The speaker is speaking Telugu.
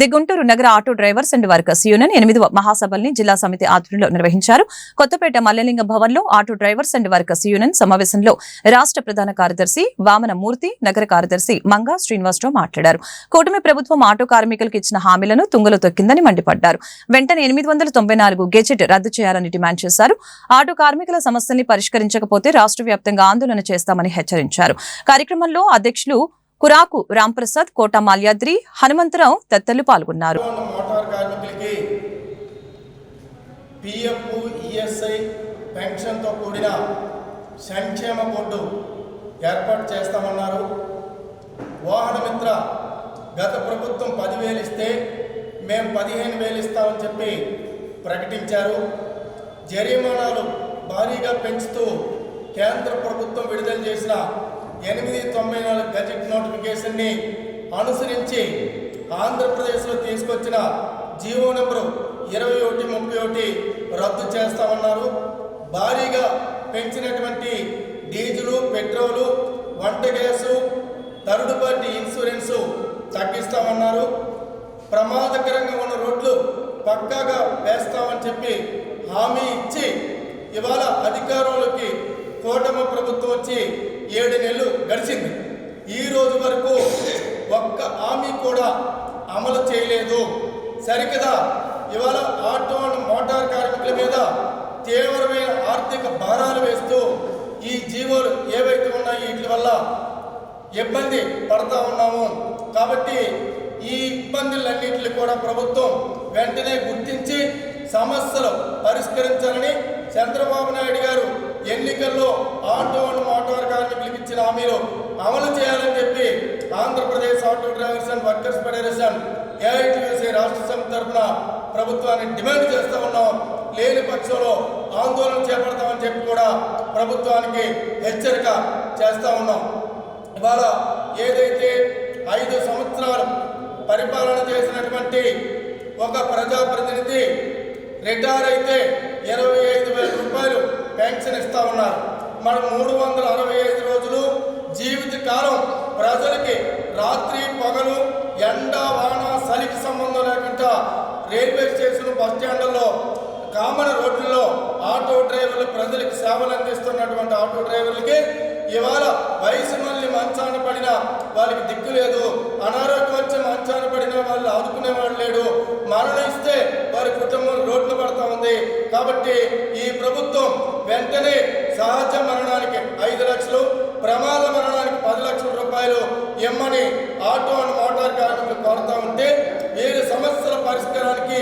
ది గుంటూరు నగర auto drivers and workers union ఎనిమిది మహాసభల్ని జిల్లా సమితి ఆధ్వర్యంలో నిర్వహించారు. కొత్తపేట మల్లెలింగ భవన్లో auto drivers and workers union సమావేశంలో రాష్ట్ర ప్రధాన కార్యదర్శి వామన మూర్తి నగర కార్యదర్శి మంగా శ్రీనివాసరావు మాట్లాడారు. కూటమి ప్రభుత్వం ఆటో కార్మికులకు ఇచ్చిన హామీలను తుంగలో తొక్కిందని మండిపడ్డారు. వెంటనే ఎనిమిది వందల తొంభై నాలుగు గెజెట్ రద్దు చేయాలని డిమాండ్ చేశారు. ఆటో కార్మికుల సమస్యల్ని పరిష్కరించకపోతే రాష్ట్ర వ్యాప్తంగా ఆందోళన చేస్తామని హెచ్చరించారు. కార్యక్రమంలో అధ్యక్షులు కురాకు రాంప్రసాద్ కోట మాల్యాద్రి హనుమంతరావు తదితరులు పాల్గొన్నారు. కార్మికులకి పిఎఫ్ ఈఎస్ఐ పెన్షన్తో కూడిన సంక్షేమ బోర్డు ఏర్పాటు చేస్తామన్నారు. వాహన మిత్ర గత ప్రభుత్వం పదివేలు ఇస్తే మేము పదిహేను వేలు ఇస్తామని చెప్పి ప్రకటించారు. జరిమానాలు భారీగా పెంచుతూ కేంద్ర ప్రభుత్వం విడుదల చేసిన ఎనిమిది తొంభై నాలుగు గజెట్ నోటిఫికేషన్ని అనుసరించి ఆంధ్రప్రదేశ్లో తీసుకొచ్చిన జీవో నెంబరు ఇరవై ఒకటి ముప్పై ఒకటి రద్దు చేస్తామన్నారు. భారీగా పెంచినటువంటి డీజిలు పెట్రోలు వంట గ్యాసు థర్డ్ పార్టీ ఇన్సూరెన్సు తగ్గిస్తామన్నారు. ప్రమాదకరంగా ఉన్న రోడ్లు పక్కాగా వేస్తామని చెప్పి హామీ ఇచ్చి ఇవాళ అధికారంలోకి కూటమి ప్రభుత్వం వచ్చి ఏడు నెలలు గడిచింది. ఈ రోజు వరకు ఒక్క హామీ కూడా అమలు చేయలేదు. సరికదా? ఇవాళ ఆటో మోటార్ కార్మికుల మీద తీవ్రమైన ఆర్థిక భారాలు వేస్తూ ఈ జీవోలు ఏవైతే ఉన్నాయో వీటి వల్ల ఇబ్బంది పడతా ఉన్నాము. కాబట్టి ఈ ఇబ్బందులన్నింటినీ కూడా ప్రభుత్వం వెంటనే గుర్తించి సమస్యలు పరిష్కరించాలని చంద్రబాబు నాయుడు గారు ఎన్నికల్లో ఆటో అండ్ మోటార్ కార్మికులకు ఇచ్చిన హామీలు అమలు చేయాలని చెప్పి Andhra Pradesh auto drivers and workers federation AITUC రాష్ట్ర సమితి తరఫున ప్రభుత్వాన్ని డిమాండ్ చేస్తూ ఉన్నాం. లేని పక్షంలో ఆందోళన చేపడతామని చెప్పి కూడా ప్రభుత్వానికి హెచ్చరిక చేస్తూ ఉన్నాం. ఇవాళ ఏదైతే ఐదు సంవత్సరాలు పరిపాలన చేసినటువంటి ఒక ప్రజాప్రతినిధి రిటైర్ అయితే ఇరవై ఐదు వేల రూపాయలు పెన్షన్ ఇస్తా ఉన్నారు. మనం మూడు వందల అరవై ఐదు రోజులు జీవిత కాలం ప్రజలకి రాత్రి పగలు ఎండ వాన చలికి సంబంధం లేకుండా రైల్వే స్టేషన్ బస్ స్టాండ్లలో కామన్ రోడ్లలో ఆటో డ్రైవర్లు ప్రజలకు సేవలు అందిస్తున్నటువంటి ఆటో డ్రైవర్లకి ఇవాళ వయసు మళ్ళీ మంచాన పడిన వాళ్ళకి దిక్కు లేదు. అనారోగ్యం వచ్చి మంచాన పడిన వాళ్ళు ఆదుకునేవాడు లేడు. మరణిస్తే వారి కుటుంబం రోడ్లు పడుతూ ఉంది. కాబట్టి ఈ ప్రభుత్వం వెంటనే ఐదు లక్షలు ప్రమాద మరణానికి పది లక్షల రూపాయలు ఇమ్మని ఆటో అండ్ మోటార్ కార్మికులు కోరుతా ఉంటే ఏడు సమస్యల పరిష్కారానికి